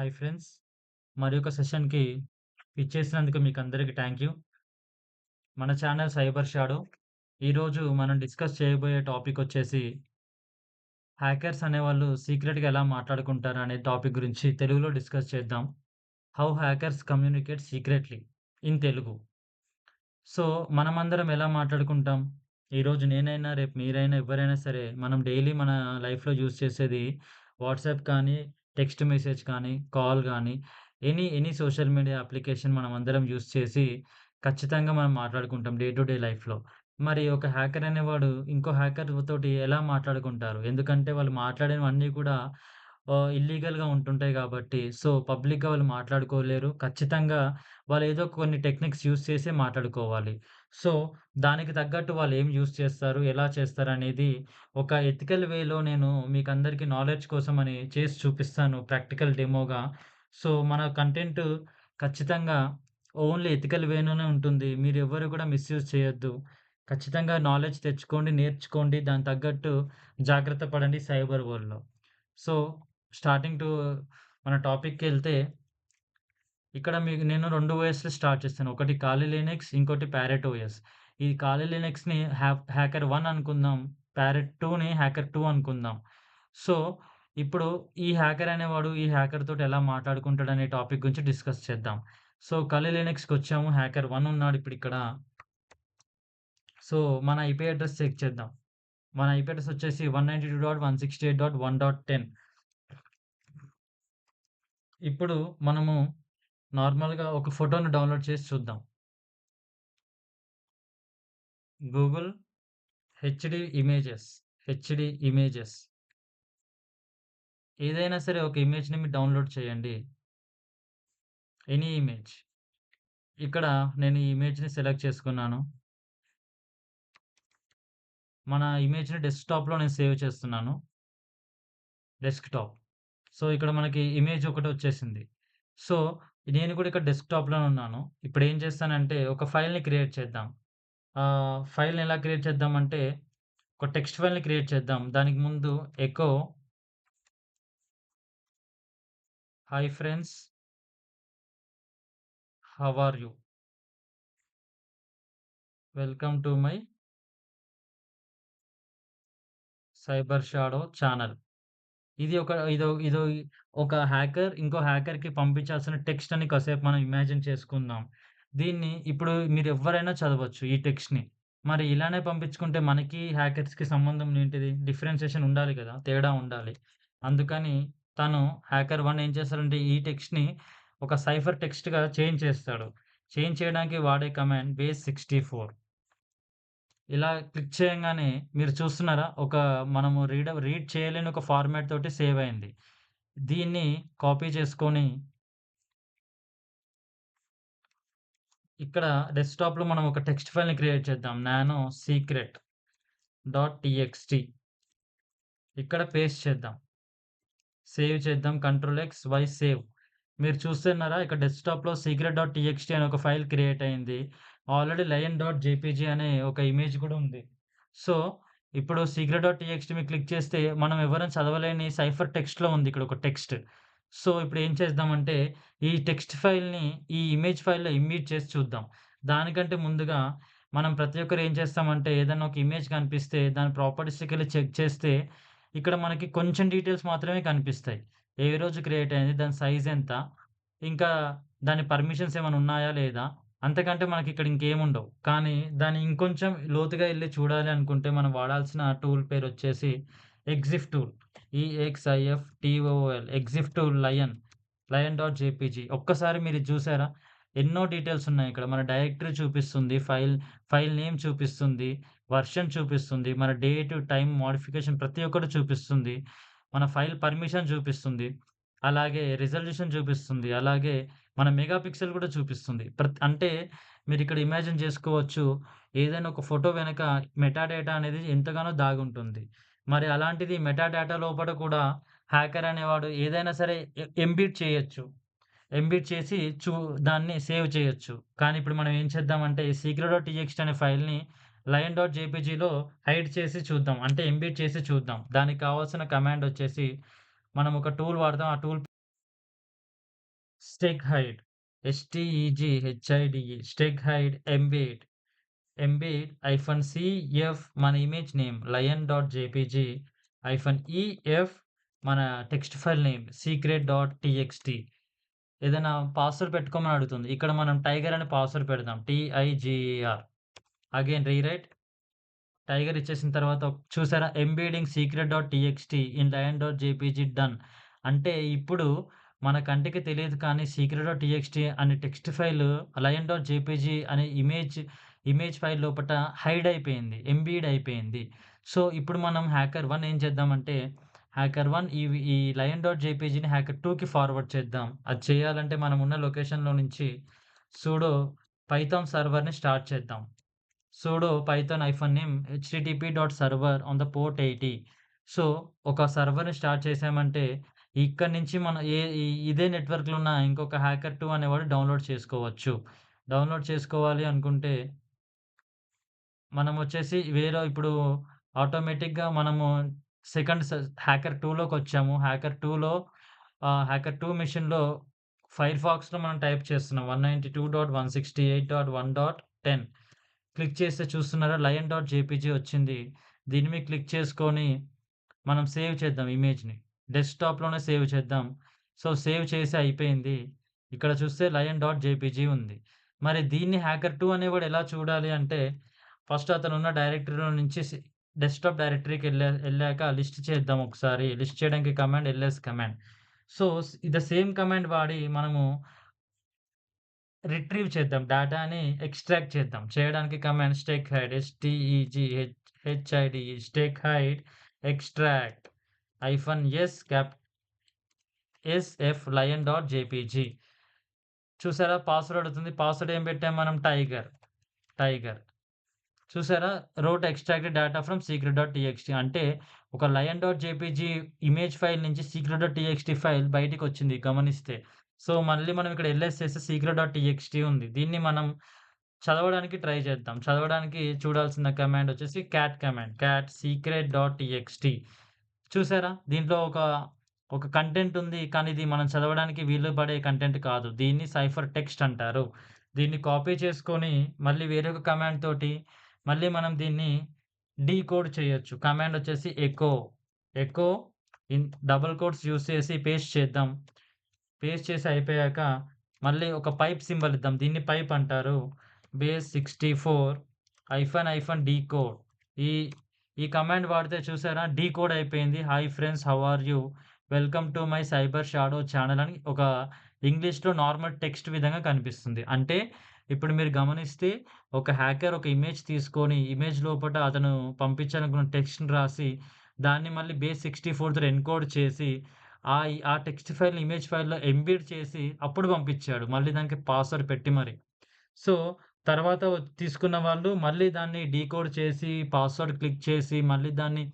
Hi friends. మరి యొక్క సెషన్‌కి ఇచ్చేసినందుకు అందరికీ థ్యాంక్ యూ. మన ఛానల్ సైబర్ షాడో. ఈరోజు మనం డిస్కస్ చేయబోయే టాపిక్ వచ్చేసి హ్యాకర్స్ అనేవాళ్ళు సీక్రెట్‌గా ఎలా మాట్లాడుకుంటారు అనే టాపిక్ గురించి తెలుగులో డిస్కస్ చేద్దాం. How hackers communicate secretly in Telugu. So, మనమందరం ఎలా మాట్లాడుకుంటాం? ఈరోజు నేనైనా, రేపు మీరైనా, ఎవరైనా సరే మనం డైలీ మన లైఫ్‌లో యూజ్ చేసేది వాట్సాప్ కానీ, టెక్స్ట్ మెసేజ్ కానీ, కాల్ గానీ, any any social media application మనమందరం యూజ్ చేసి ఖచ్చితంగా మనం మాట్లాడుకుంటాం డే టు డే లైఫ్‌లో. మరి ఒక హ్యాకర్ అనేవాడు ఇంకో హ్యాకర్ తోటి ఎలా మాట్లాడుకుంటారు? ఎందుకంటే వాళ్ళు మాట్లాడినవన్నీ కూడా ఆహ్, ఇల్లీగల్‌గా ఉంటుంటాయి కాబట్టి, సో, పబ్లిక్‌గా వాళ్ళు మాట్లాడుకోలేరు. ఖచ్చితంగా వాళ్ళు ఏదో కొన్ని టెక్నిక్స్ యూజ్ చేసే మాట్లాడుకోవాలి. సో, దానికి తగ్గట్టు వాళ్ళు ఏం యూజ్ చేస్తారు? ఎలా చేస్తారనేది ఒక ఎథికల్ వేలో నేను మీకందరికి నాలెడ్జ్ కోసమని చేసి చూపిస్తాను ప్రాక్టికల్ డెమోగా. సో, మన కంటెంట్ ఖచ్చితంగా ఓన్లీ ఎథికల్ వేలోనే ఉంటుంది. మీరెవ్వరు కూడా మిస్‌యూజ్ చేయొద్దు. ఖచ్చితంగా నాలెడ్జ్ తెచ్చుకోండి, నేర్చుకోండి. దానికి తగ్గట్టు జాగ్రత్త పడండి సైబర్ వరల్డ్‌లో. సో, స్టార్టింగ్ టు మన టాపిక్కి వెళ్తే ఇక్కడ మీకు నేను రెండు ఓఎస్‌లు స్టార్ట్ చేస్తాను. ఒకటి కాలి లినెక్స్ ఇంకోటి ప్యారెట్ ఓఎస్. ఈ కాలి లినెక్స్ని హ్యా హ్యాకర్ వన్ అనుకుందాం. ప్యారెట్ టూని హ్యాకర్ టూ అనుకుందాం. సో, ఇప్పుడు ఈ హ్యాకర్ అనేవాడు ఈ హ్యాకర్ తోటి ఎలా మాట్లాడుకుంటాడనే టాపిక్ గురించి డిస్కస్ చేద్దాం. సో, కాలి లినక్స్‌కొచ్చాము. హ్యాకర్ వన్ ఉన్నాడు ఇప్పుడు ఇక్కడ సో, మన ఐపీ అడ్రస్ చెక్ చేద్దాం. మన ఐపీ అడ్రస్ వచ్చేసి 192.168.1.10 ఇప్పుడు మనము నార్మల్‌గా ఒక ఫోటోని డౌన్‌లోడ్ చేసి చూద్దాం. Google HD images, HD images. ఏదైనా సరే ఒక ఇమేజ్‌ని మీరు డౌన్‌లోడ్ చేయండి. Any image. ఇక్కడ నేను ఈ ఇమేజ్‌ని సెలెక్ట్ చేసుకున్నాను. మన ఇమేజ్‌ని డెస్క్‌టాప్‌లో నేను సేవ్ చేస్తున్నాను. డెస్క్‌టాప్. సో, ఇక్కడ మనకి ఇమేజ్ ఒకటి వచ్చేసింది సో, నేను కూడా ఇక్కడ డెస్క్‌టాప్‌లోనే ఉన్నాను. ఇప్పుడేం చేస్తానంటే ఒక ఫైల్‌ని క్రియేట్ చేద్దాం. ఫైల్‌ని ఎలా క్రియేట్ చేద్దామంటే ఒక టెక్స్ట్ ఫైల్‌ని క్రియేట్ చేద్దాం. దానికి ముందు echo hi friends. How are you? Welcome to my Cyber Shadow channel. ఇది ఒక ఇదో ఇదో ఒక హ్యాకర్ ఇంకో హ్యాకర్‌కి పంపించాల్సిన టెక్స్ట్ అని కాసేపు మనం ఇమాజిన్ చేసుకుందాం. దీన్ని ఇప్పుడు మీరు ఎవరైనా చదవచ్చు ఈ టెక్స్ట్‌ని. మరి ఇలానే పంపించుకుంటే మనకి హ్యాకర్స్‌కి సంబంధం ఏంటిది? డిఫరెన్షియేషన్ ఉండాలి కదా! తేడా ఉండాలి. అందుకని తను హ్యాకర్ వన్ ఏం చేస్తాడంటే ఈ టెక్స్ట్‌ని ఒక సైఫర్ టెక్స్ట్‌గా చేంజ్ చేస్తాడు. చేంజ్ చేయడానికి వాడే కమాండ్ బేస్ 64. ఇలా క్లిక్ చేయగానే మీరు చూస్తున్నారా? ఒక మనము రీడ్ రీడ్ చేయలేని ఒక ఫార్మాట్ తోటి సేవ్ అయింది. దీన్ని కాపీ చేసుకొని ఇక్కడ డెస్క్‌టాప్‌లో మనం ఒక టెక్స్ట్ ఫైల్‌ని క్రియేట్ చేద్దాం. Nano secret dot TXT. ఇక్కడ పేస్ట్ చేద్దాం. సేవ్ చేద్దాం. Control X, Y save. మీరు చూస్తున్నారా? ఇక్కడ డెస్క్‌టాప్‌లో సీక్రెట్ డాట్ టీఎక్స్‌టీ అనే ఒక ఫైల్ క్రియేట్ అయింది. ఆల్రెడీ లయన్ డాట్ జేపీజీ అనే ఒక ఇమేజ్ కూడా ఉంది. సో, ఇప్పుడు సీక్రెట్ డాట్ టీఎక్స్‌టీ మీద క్లిక్ చేస్తే మనం ఎవరైనా చదవలేని సైఫర్ టెక్స్ట్‌లో ఉంది ఇక్కడ ఒక టెక్స్ట్. సో, ఇప్పుడు ఏం చేద్దామంటే ఈ టెక్స్ట్ ఫైల్‌ని ఈ ఇమేజ్ ఫైల్‌లో ఇమ్మీట్ చేసి చూద్దాం. దానికంటే ముందుగా మనం ప్రతి ఒక్కరు ఏం చేస్తామంటే ఏదైనా ఒక ఇమేజ్ కనిపిస్తే దాని ప్రాపర్టీస్‌కెళ్ళి చెక్ చేస్తే ఇక్కడ మనకి కొంచెం డీటెయిల్స్ మాత్రమే కనిపిస్తాయి. ఏ రోజు క్రియేట్ అయింది? దాని సైజ్ ఎంత? ఇంకా దాని పర్మిషన్స్ ఏమైనా ఉన్నాయా? లేదా? అంతకంటే మనకి ఇక్కడ ఇంకేముండవు. కానీ దాన్ని ఇంకొంచెం లోతుగా వెళ్ళి చూడాలి అనుకుంటే మనం వాడాల్సిన టూల్ పేరు వచ్చేసి exif tool. EXIF TOL exif tool lion. Lion dot JPG. ఒక్కసారి మీరు చూసారా? ఎన్నో డీటెయిల్స్ ఉన్నాయి ఇక్కడ. మన డైరెక్టరీ చూపిస్తుంది. ఫైల్ ఫైల్ నేమ్ చూపిస్తుంది. వెర్షన్ చూపిస్తుంది. మన డేట్, టైం మోడిఫికేషన్ ప్రతి ఒక్కటి చూపిస్తుంది. మన ఫైల్ పర్మిషన్ చూపిస్తుంది. అలాగే రిజల్యూషన్ చూపిస్తుంది. అలాగే మన మెగా పిక్సెల్ కూడా చూపిస్తుంది. ప్రతి అంటే మీరు ఇక్కడ ఇమాజిన్ చేసుకోవచ్చు. ఏదైనా ఒక ఫోటో వెనక మెటా డేటా అనేది ఎంతగానో దాగుంటుంది. మరి అలాంటిది మెటా డేటా లోపట కూడా హ్యాకర్ అనేవాడు ఏదైనా సరే ఎంబిట్ చేయొచ్చు. ఎంబిడ్ చేసి చూ దాన్ని సేవ్ చేయొచ్చు. కానీ ఇప్పుడు మనం ఏం చేద్దామంటే సీక్రెట్ డాట్ టీఎక్స్ట్ అనే ఫైల్‌ని లయన్ డాట్ జేపీజీలో హైడ్ చేసి చూద్దాం. అంటే ఎంబిడ్ చేసి చూద్దాం. దానికి కావాల్సిన కమాండ్ వచ్చేసి మనం ఒక టూల్ వాడదాం ఆ tool steghide STEGHIDE steghide embed embed hyphen CF మన image name lion dot JPG hyphen EF మన text file name secret dot TXT ఏదైనా పాస్వర్డ్ పెట్టుకోమని అడుగుతుంది. ఇక్కడ మనం టైగర్ అనే పాస్వర్డ్ పెడదాం. టీఐజీఆర్ అగైన్ రీరైట్ టైగర్ ఇచ్చేసిన తర్వాత చూసారా? Embedding secret dot TXT in lion dot JPG done అంటే ఇప్పుడు మన కంటికి తెలియదు కానీ సీక్రెట్ డాట్ టీఎక్స్టీ అనే text file lion dot JPG అనే ఇమేజ్ ఇమేజ్ ఫైల్ లోపల హైడ్ అయిపోయింది ఎంబీడ్ అయిపోయింది. సో ఇప్పుడు మనం హ్యాకర్ వన్ ఏం చేద్దామంటే హ్యాకర్ వన్ ఈ ఈ లయన్ డాట్ జేపీజీని హ్యాకర్ టూకి ఫార్వర్డ్ చేద్దాం. అది చేయాలంటే మనం ఉన్న లొకేషన్లో నుంచి సూడో పైథాన్ సర్వర్ని స్టార్ట్ చేద్దాం. Sudo python hyphen name HTTP dot server on the port eighty. So ఒక సర్వర్ని స్టార్ట్ చేసామంటే ఇక్కడ నుంచి మనం ఏ ఇదే నెట్వర్క్లో ఉన్న ఇంకొక హ్యాకర్ టూ అనేవాడు డౌన్లోడ్ చేసుకోవచ్చు. డౌన్లోడ్ చేసుకోవాలి అనుకుంటే మనం వచ్చేసి వేరే ఇప్పుడు ఆటోమేటిక్గా మనము సెకండ్ హ్యాకర్ టూలోకి వచ్చాము. హ్యాకర్ టూలో హ్యాకర్ టూ మిషన్లో ఫైర్ ఫాక్స్లో మనం టైప్ చేస్తున్నాం. One ninety two dot one sixty eight dot one dot ten. Click చేస్తే చూస్తున్నారా? లయన్ డాట్ జేపీజీ వచ్చింది. దీని మీద క్లిక్ చేసుకొని మనం సేవ్ చేద్దాం ఇమేజ్ని. డెస్క్టాప్లోనే సేవ్ చేద్దాం. సో సేవ్ చేసి అయిపోయింది. ఇక్కడ చూస్తే లయన్ డాట్ జేపీజీ ఉంది. మరి దీన్ని హ్యాకర్ టూ అనేవాడు ఎలా చూడాలి అంటే ఫస్ట్ అతను ఉన్న డైరెక్టరీలో నుంచి డెస్క్టాప్ డైరెక్టరీకి వెళ్ళా వెళ్ళాక లిస్ట్ చేద్దాం ఒకసారి. లిస్ట్ చేయడానికి కమాండ్ ఎల్ఎస్ కమాండ్. సో ఇది సేమ్ కమాండ్ వాడి మనము రిట్రీవ్ చేద్దాం. డేటాని ఎక్స్ట్రాక్ట్ చేద్దాం. చేయడానికి command steghide STEG H HID steghide extract. Hyphen S cap SF lion dot JPG చూసారా? పాస్వర్డ్ అవుతుంది పాస్వర్డ్ ఏం పెట్టాం మనం? టైగర్ టైగర్ చూసారా? Wrote extracted data from secret dot TXT అంటే ఒక lion dot JPG image file నుంచి సీక్రెట్ డాట్ టీఎక్స్టీ ఫైల్ బయటికి వచ్చింది. గమనిస్తే. సో మళ్ళీ మనం ఇక్కడ ఎల్ఎస్ చేస్తే సీక్రెట్ డాట్ టీఎక్స్టీ ఉంది. దీన్ని మనం చదవడానికి ట్రై చేద్దాం. చదవడానికి చూడాల్సిన కమాండ్ వచ్చేసి cat command cat secret dot TXT చూసారా? దీంట్లో ఒక ఒక కంటెంట్ ఉంది కానీ ఇది మనం చదవడానికి వీలు పడే కంటెంట్ కాదు. దీన్ని సైఫర్ టెక్స్ట్ అంటారు. దీన్ని కాపీ చేసుకొని మళ్ళీ వేరొక కమాండ్ తోటి మళ్ళీ మనం దీన్ని డీకోడ్ చేయొచ్చు. కమాండ్ వచ్చేసి echo echo in double quotes use చేసి పేస్ట్ చేద్దాం. పేస్ట్ చేసి అయిపోయాక మళ్ళీ ఒక పైప్ సింబల్ ఇద్దాం. దీన్ని పైప్ అంటారు. Base sixty four hyphen hyphen decode ఈ ఈ కమాండ్ వాడితే చూసారా? డీ కోడ్ అయిపోయింది. Hi friends how are you? Welcome to my Cyber Shadow channel అని ఒక ఇంగ్లీష్లో నార్మల్ టెక్స్ట్ విధంగా కనిపిస్తుంది. అంటే ఇప్పుడు మీరు గమనిస్తే ఒక హ్యాకర్ ఒక ఇమేజ్ తీసుకొని ఇమేజ్ లోపల అతను పంపించాలనుకున్న టెక్స్ట్ని రాసి దాన్ని మళ్ళీ బేస్ సిక్స్టీ ఫోర్తో ఎన్కోడ్ చేసి ఆ ఆ టెక్స్ట్ ఫైల్ ఇమేజ్ ఫైల్లో ఎంబీడ్ చేసి అప్పుడు పంపించాడు. మళ్ళీ దానికి పాస్వర్డ్ పెట్టి మరి. సో తర్వాత తీసుకున్న వాళ్ళు మళ్ళీ దాన్ని డీకోడ్ చేసి పాస్వర్డ్ క్లిక్ చేసి మళ్ళీ దాన్ని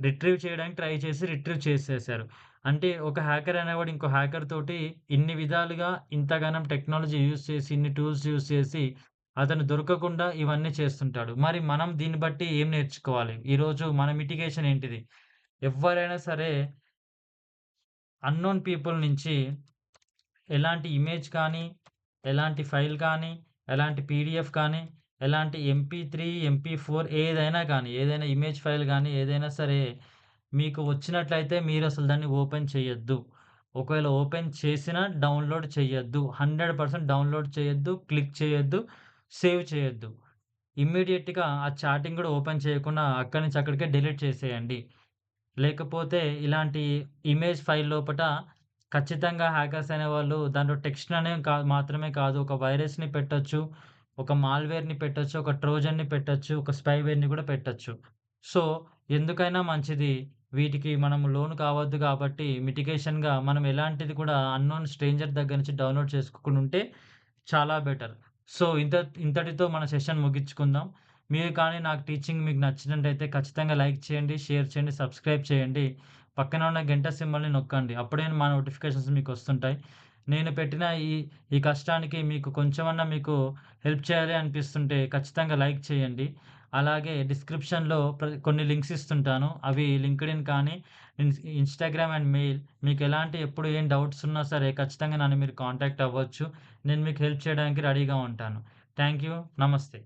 రిట్రీవ్ చేయడానికి ట్రై చేసి రిట్రీవ్ చేసేసారు. అంటే ఒక హ్యాకర్ అనేవాడు ఇంకో హ్యాకర్ తోటి ఇన్ని విధాలుగా ఇంతగానం టెక్నాలజీ యూజ్ చేసి ఇన్ని టూల్స్ యూజ్ చేసి అతను దొరకకుండా ఇవన్నీ చేస్తుంటాడు. మరి మనం దీన్ని బట్టి ఏం నేర్చుకోవాలి? ఈరోజు మన మిటిగేషన్ ఏంటిది? ఎవరైనా సరే అన్నోన్ పీపుల్ నుంచి ఎలాంటి ఇమేజ్ కానీ ఎలాంటి ఫైల్ కానీ ఎలాంటి పీడిఎఫ్ కానీ ఎలాంటి ఎంపీ త్రీ ఎంపీ ఫోర్ ఏదైనా కానీ ఏదైనా ఇమేజ్ ఫైల్ కానీ ఏదైనా సరే మీకు వచ్చినట్లయితే మీరు అసలు దాన్ని ఓపెన్ చేయొద్దు. ఒకవేళ ఓపెన్ చేసినా డౌన్లోడ్ చేయొద్దు. హండ్రెడ్ పర్సెంట్ డౌన్లోడ్ చేయొద్దు క్లిక్ చేయొద్దు సేవ్ చేయొద్దు. ఇమ్మీడియట్గా ఆ చాటింగ్ కూడా ఓపెన్ చేయకుండా అక్కడి నుంచి అక్కడికే డిలీట్ చేసేయండి. లేకపోతే ఇలాంటి ఇమేజ్ ఫైల్ లోపల ఖచ్చితంగా హ్యాకర్స్ అనేవాళ్ళు దాంట్లో టెక్స్ట్ అనే కా మాత్రమే కాదు ఒక వైరస్ని పెట్టొచ్చు ఒక మాల్వేర్ని పెట్టొచ్చు ఒక ట్రోజన్ని పెట్టొచ్చు ఒక స్పైవేర్ని కూడా పెట్టొచ్చు. సో ఎందుకైనా మంచిది. వీటికి మనం లోన్ కావద్దు కాబట్టి మిటిగేషన్గా మనం ఎలాంటిది కూడా అన్నోన్ స్ట్రేంజర్ దగ్గర నుంచి డౌన్లోడ్ చేసుకుని ఉంటే చాలా బెటర్. సో ఇంత ఇంతటితో మన సెషన్ ముగించుకుందాం. మీరు కానీ నాకు టీచింగ్ మీకు నచ్చినట్టయితే ఖచ్చితంగా లైక్ చేయండి షేర్ చేయండి సబ్స్క్రైబ్ చేయండి. పక్కన ఉన్న గంట సింబల్ని నొక్కండి అప్పుడే మా నోటిఫికేషన్స్ మీకు వస్తుంటాయి నేను పెట్టిన ఈ ఈ కష్టానికి మీకు కొంచెమన్నా మీకు హెల్ప్ చేయాలి అనిపిస్తుంటే ఖచ్చితంగా లైక్ చేయండి అలాగే డిస్క్రిప్షన్‌లో ప్ర కొన్ని లింక్స్ ఇస్తుంటాను. అవి లింక్డ్ఇన్ కానీ, ఇన్స్ ఇన్‌స్టాగ్రామ్ అండ్ మెయిల్ మీకు ఎలాంటి ఎప్పుడు ఏం డౌట్స్ ఉన్నా సరే ఖచ్చితంగా నన్ను మీరు కాంటాక్ట్ అవ్వచ్చు. నేను మీకు హెల్ప్ చేయడానికి రెడీగా ఉంటాను. Thank you. నమస్తే.